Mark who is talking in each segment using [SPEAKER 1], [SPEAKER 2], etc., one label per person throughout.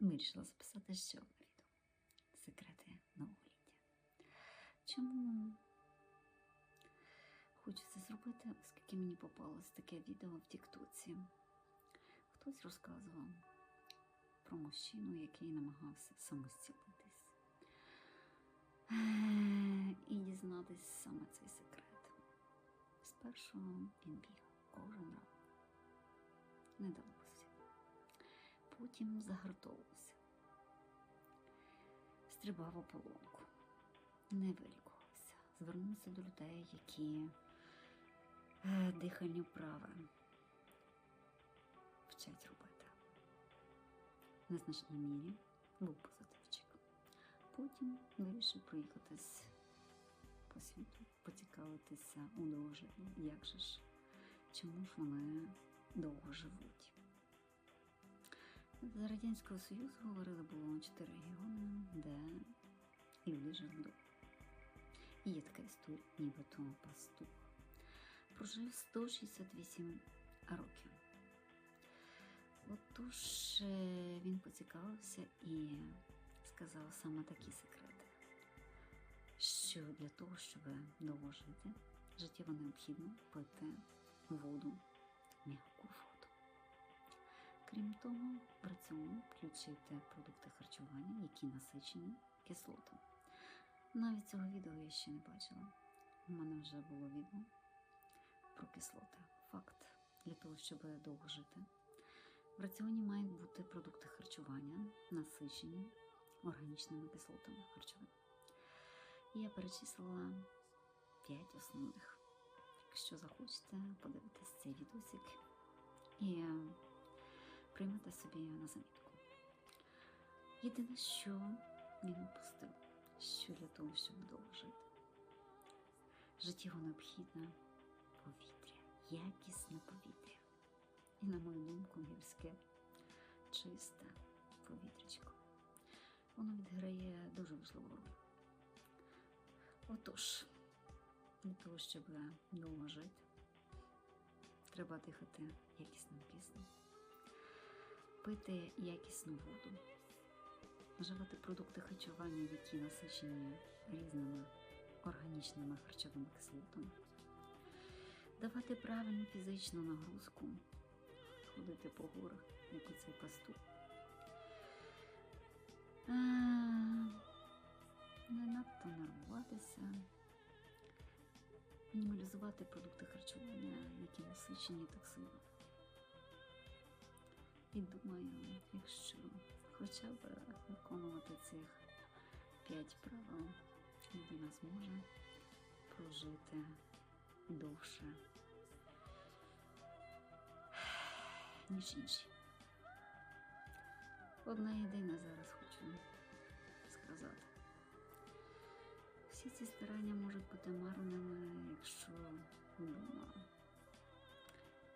[SPEAKER 1] вирішила записати ще одне відео. Секрети новоліття. Чому хочу це зробити, оскільки мені попалось таке відео в Тіктоці. Хтось розказував про мужчину, який намагався самостілитись. І дізнатись саме цей секрет. Спершу він бігав кожен ранок. Не. Потім загартовувався. Стрибав у полонку. Не вилікувався. Звернувся до людей, які е, дихальні вправи вчать робити. В незначній мірі був позитивчик. Потім вирішив проїхатись по світу, поцікавитися у довжелі, як же ж, чому ж вони довго живуть. За Радянського Союзу говорили, було чотири регіони, де люди жили довго. І є така історія, нібито пастух. Прожив 168 років. Отож е, він поцікавився і сказав саме такі секрети, що для того, щоб довго жити, життєво необхідно пити воду, м'яку. Крім того, в раціон включити продукти харчування, які насичені кислотами. Навіть цього відео я ще не бачила. У мене вже було відео про кислоти. Факт для того, щоб довго жити. В раціоні мають бути продукти харчування, насичені органічними кислотами харчовими. І я перечислила 5 основних. Якщо захочете, подивитись цей відосик і приймете собі на замітку. Єдине, що він упустив, що для того, щоб довго жити, життєво необхідне повітря, якісне повітря. І, на мою думку, гірське, чисте повітрячко. Воно відграє дуже важливу роль. Отож, для того, щоб довго жити, треба дихати якісним киснем, пити якісну воду, вживати продукти харчування, які насичені різними органічними харчовими кислотами, давати правильну фізичну нагрузку, ходити по горах, як оцей пастух. Е, Не надто нервуватися, мінімалізувати продукти харчування, які насичені токсинами. І думаю, якщо хоча б виконувати цих п'ять правил, людина зможе прожити довше, ніж інші. Одна єдина зараз хочу сказати. Всі ці старання можуть бути марними, якщо вдома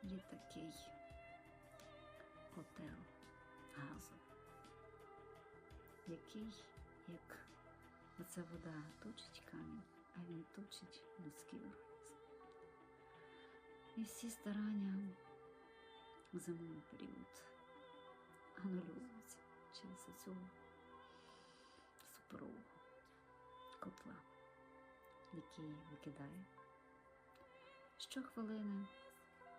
[SPEAKER 1] є такий котел газовий, який, як оця вода точить камінь, а він точить людський організм. І всі старання в зимовий період анулюються через цього суперового котла, який викидає щохвилини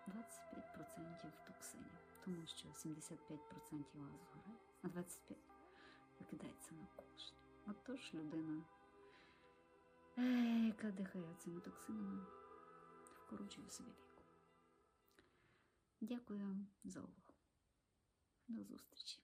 [SPEAKER 1] 25% токсинів, тому що 75% вас згорає, а 25% викидається на кошти. Отож людина, е, яка дихає цими токсинами, вкорочує собі віку. Дякую за увагу. До зустрічі!